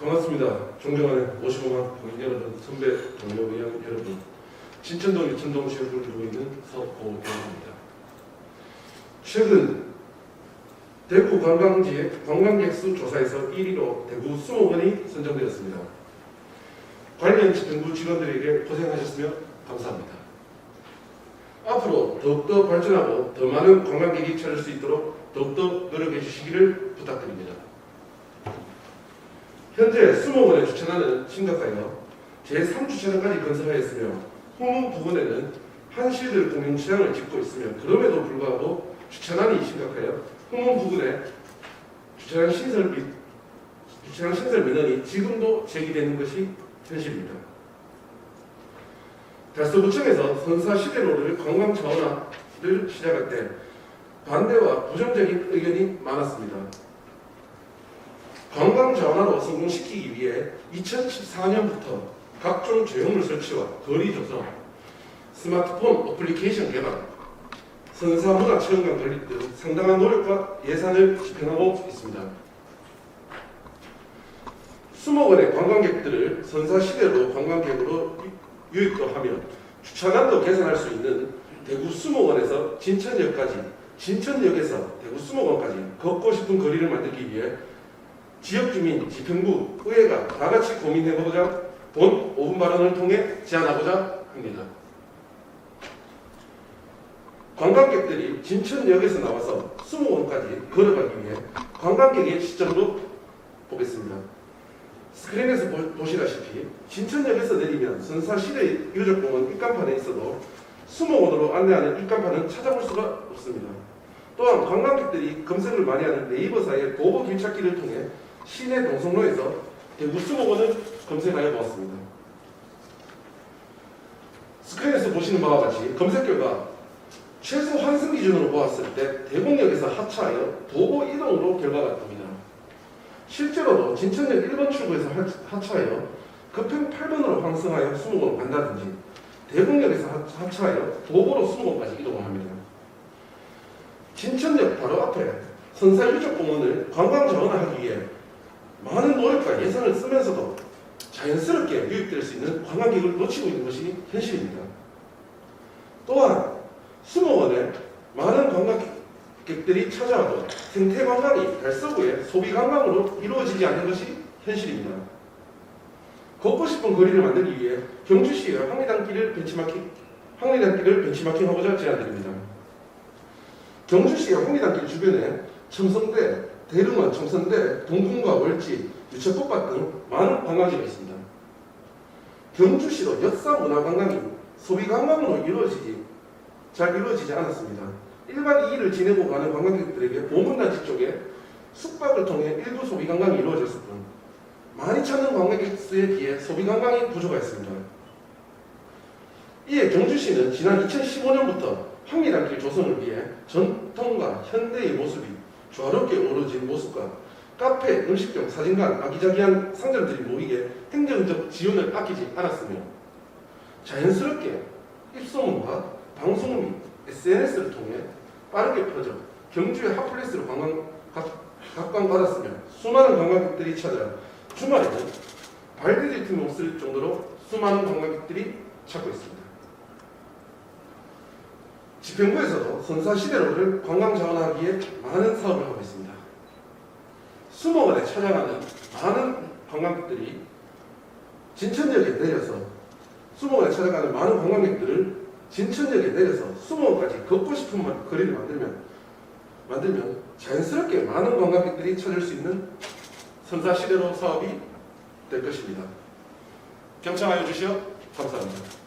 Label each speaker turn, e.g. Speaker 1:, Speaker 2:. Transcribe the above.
Speaker 1: 반갑습니다. 존경하는 55만 국민 여러분, 선배 동료 여러분, 신천동 유천동 지역을 두고 있는 서고경입니다. 최근 대구 관광지의 관광객 수 조사에서 1위로 대구 수목원이 선정되었습니다. 관련 집행부 직원들에게 고생하셨으며 감사합니다. 앞으로 더욱더 발전하고 더 많은 관광객이 찾을 수 있도록 더욱더 노력해 주시기를 부탁드립니다. 현재 수목원에 주차장은 심각하여 제3주차장까지 건설하였으며 후문 부근에는 한실들 공용 주차장을 짓고 있으며 그럼에도 불구하고 주차난이 심각하여 후문 부근에 주차장 신설 및 주차장 신설 민원이 지금도 제기되는 것이 현실입니다. 달서구청에서 선사 시대로를 관광 자원화를 시작할 때 반대와 부정적인 의견이 많았습니다. 관광 자원화로 성공시키기 위해 2014년부터 각종 조형물 설치와 거리 조성, 스마트폰 어플리케이션 개발, 선사 문화 체험관 건립 등 상당한 노력과 예산을 집행하고 있습니다. 수목원의 관광객들을 선사시대로 관광객으로 유- 유입도 하며 주차난도 개선할 수 있는 대구 수목원에서 진천역까지, 진천역에서 대구 수목원까지 걷고 싶은 거리를 만들기 위해 지역 주민, 집행부, 의회가 다 같이 고민해보고자 본 5분 발언을 통해 제안하고자 합니다. 관광객들이 진천역에서 나와서 수목원까지 걸어가기 위해 관광객의 시점으로 보겠습니다. 스크린에서 보- 보시다시피 진천역에서 내리면 선사시대 유적공원 입간판에 있어도 수목원으로 안내하는 입간판은 찾아볼 수가 없습니다. 또한 관광객들이 검색을 많이 하는 네이버사의 도보 길찾기를 통해 시내 동성로에서 대구 수목원을 검색하여 보았습니다. 스크린에서 보시는 바와 같이 검색 결과 최소 환승 기준으로 보았을 때 대공역에서 하차하여 도보 이동으로 결과가 뜹니다. 실제로도 진천역 1번 출구에서 하- 하차하여 급행 8번으로 환승하여 수목원 간다든지 대공역에서 하- 하차하여 도보로 수목원까지 이동을 합니다. 진천역 바로 앞에 선사 유적 공원을 관광 자원화하기 위해 많은 노력과 예산을 쓰면서도 자연스럽게 유입될 수 있는 관광객을 놓치고 있는 것이 현실입니다. 또한 수목원에 많은 관광객들이 찾아와도 생태 관광이 달서구의 소비 관광으로 이루어지지 않는 것이 현실입니다. 걷고 싶은 거리를 만들기 위해 경주시가 황리단길을 벤치마킹, 황리단길을 벤치마킹하고자 제안드립니다. 경주시가 황리단길 주변에 첨성대, 대릉원, 첨성대, 동궁과 월지, 유채꽃밭 등 많은 관광지가 있습니다. 경주시도 역사 문화 관광이 소비 관광으로 이루어지지 잘 이루어지지 않았습니다. 1박 2일을 지내고 가는 관광객들에게 보문단지 쪽에 숙박을 통해 일부 소비 관광이 이루어졌을 뿐 많이 찾는 관광객 수에 비해 소비 관광이 부족했습니다. 이에 경주시는 지난 2015년부터 황리단길 조성을 위해 전통과 현대의 모습이 조화롭게 어우러진 모습과 카페, 음식점, 사진관, 아기자기한 상점들이 모이게 행정적 지원을 아끼지 않았으며 자연스럽게 입소문과 방송 및 SNS를 통해 빠르게 퍼져 경주의 핫플레이스로 관광, 각- 각광받았으며 수많은 관광객들이 찾아 주말에는 발디딜 틈이 없을 정도로 수많은 관광객들이 찾고 있습니다. 집행부에서도 선사시대로를 관광 자원화하기 위해 많은 사업을 하고 있습니다. 수목원에 찾아가는 많은 관광객들이 진천역에 내려서 수목원에 찾아가는 많은 관광객들을 진천역에 내려서 수목원까지 걷고 싶은 마- 거리를 만들면 만들면 자연스럽게 많은 관광객들이 찾을 수 있는 선사시대로 사업이 될 것입니다. 경청하여 주시어 감사합니다.